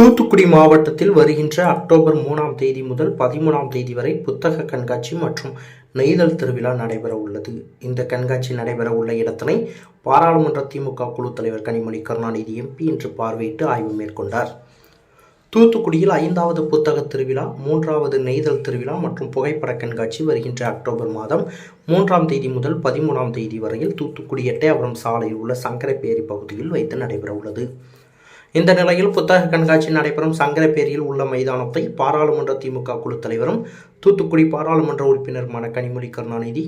தூத்துக்குடி மாவட்டத்தில் வருகின்ற அக்டோபர் மூணாம் தேதி முதல் பதிமூணாம் தேதி வரை புத்தக கண்காட்சி மற்றும் நெய்தல் திருவிழா நடைபெற உள்ளது. இந்த கண்காட்சி நடைபெற உள்ள இடத்தினை பாராளுமன்ற திமுக குழு தலைவர் கனிமொழி கருணாநிதி எம்பி இன்று பார்வையிட்டு ஆய்வு மேற்கொண்டார். தூத்துக்குடியில் ஐந்தாவது புத்தக திருவிழா மூன்றாவது நெய்தல் திருவிழா மற்றும் புகைப்பட கண்காட்சி வருகின்ற அக்டோபர் மாதம் மூன்றாம் தேதி முதல் பதிமூணாம் தேதி வரையில் தூத்துக்குடி எட்டயபுரம் சாலையில் உள்ள சங்கரப்பேரி பகுதியில் வைத்து நடைபெற உள்ளது. இந்த நிலையில் புத்தக கண்காட்சி நடைபெறும் சங்கரப்பேரியில் உள்ள மைதானத்தை பாராளுமன்ற திமுக குழு தலைவரும் தூத்துக்குடி பாராளுமன்ற உறுப்பினருமான கனிமொழி கருணாநிதி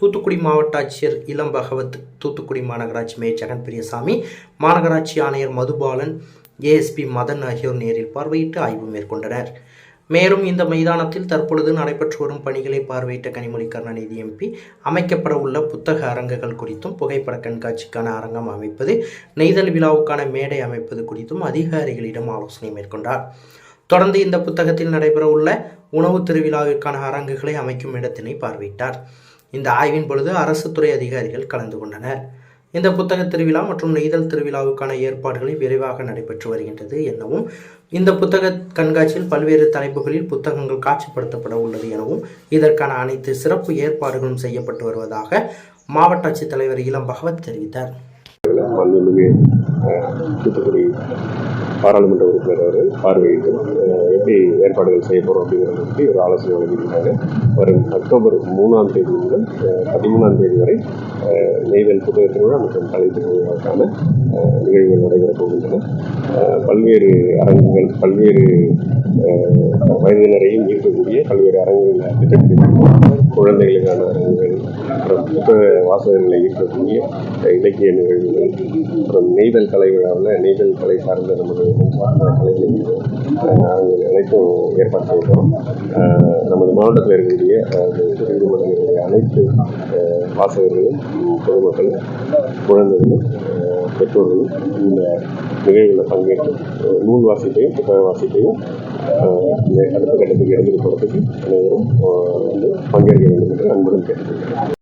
தூத்துக்குடி மாவட்ட ஆட்சியர் இளம் பகவத் தூத்துக்குடி மாநகராட்சி மேயர் ஜெகன் பிரியசாமி மாநகராட்சி ஆணையர் மதுபாலன் ஏஎஸ்பி மதன் ஆகியோர் நேரில் பார்வையிட்டு ஆய்வு மேற்கொண்டனர். மேலும் இந்த மைதானத்தில் தற்பொழுது நடைபெற்று வரும் பணிகளை பார்வையிட்ட கனிமொழி கருணாநிதி எம்பி அமைக்கப்பட உள்ள புத்தக அரங்குகள் குறித்தும் புகைப்பட கண்காட்சிக்கான அரங்கம் அமைப்பது நெய்தல் விழாவுக்கான மேடை அமைப்பது குறித்தும் அதிகாரிகளிடம் ஆலோசனை மேற்கொண்டார். தொடர்ந்து இந்த புத்தகத்தில் நடைபெற உள்ள உணவு திருவிழாவிற்கான அரங்குகளை அமைக்கும் இடத்தினை பார்வையிட்டார். இந்த ஆய்வின் பொழுது அரசு துறை அதிகாரிகள் கலந்து கொண்டனர். இந்த புத்தக திருவிழா மற்றும் நெய்தல் திருவிழாவுக்கான ஏற்பாடுகளை விரைவாக நடைபெற்று வருகின்றது எனவும் இந்த புத்தக கண்காட்சியில் பல்வேறு தலைப்புகளில் புத்தகங்கள் காட்சிப்படுத்தப்பட உள்ளது எனவும் இதற்கான அனைத்து சிறப்பு ஏற்பாடுகளும் செய்யப்பட்டு வருவதாக மாவட்ட ஆட்சித்தலைவர் இளம் பகவத் தெரிவித்தார். பாராளுமன்ற உறுப்பினர் அவர்கள் பார்வையிட்டு எப்படி ஏற்பாடுகள் செய்ய போகிறோம் அப்படிங்கிறத பற்றி ஒரு ஆலோசனை வழங்கியிருக்காங்க வரும் அக்டோபர் மூணாம் தேதி முதல் பதிமூணாம் தேதி வரை நெய்வேல் நெய்தல் புத்தக திருவிழா மற்றும் கலை திருவிழாவுக்கான நிகழ்வுகள் நடைபெறப் போகின்றன. பல்வேறு அரங்குகள் பல்வேறு வயதினரையும் ஈர்க்கக்கூடிய பல்வேறு அரங்குகள் திட்டமிட்டிருக்கிறோம் குழந்தைகளுக்கான அரங்குகள் அப்புறம் புத்தக வாசகர்களை ஈர்க்கக்கூடிய இலக்கிய நிகழ்வுகள் அப்புறம் நெய்தல் கலை விழாவில் நெய்தல் கலை சார்ந்த நமது கலை நிகழ்வுகள் அனைத்தும் ஏற்பாடு செய்ய நமது மாவட்டத்தில் இருக்கக்கூடிய திருமணங்களுடைய அனைத்து வாசகர்களும் பொதுமக்களும் குழந்தைகளும் பெற்றோர்களும் இந்த நிகழ்வுகளில் பங்கேற்று நூல் வாசிப்பையும் புத்தக வாசிப்பையும் இந்த அடுத்த கட்டத்துக்கு எடுத்துட்டு போகிறதுக்கு அனைவரும் வந்து பங்கேற்க வேண்டும் என்று அன்புடன் கேட்டுக்கொள்கிறேன்.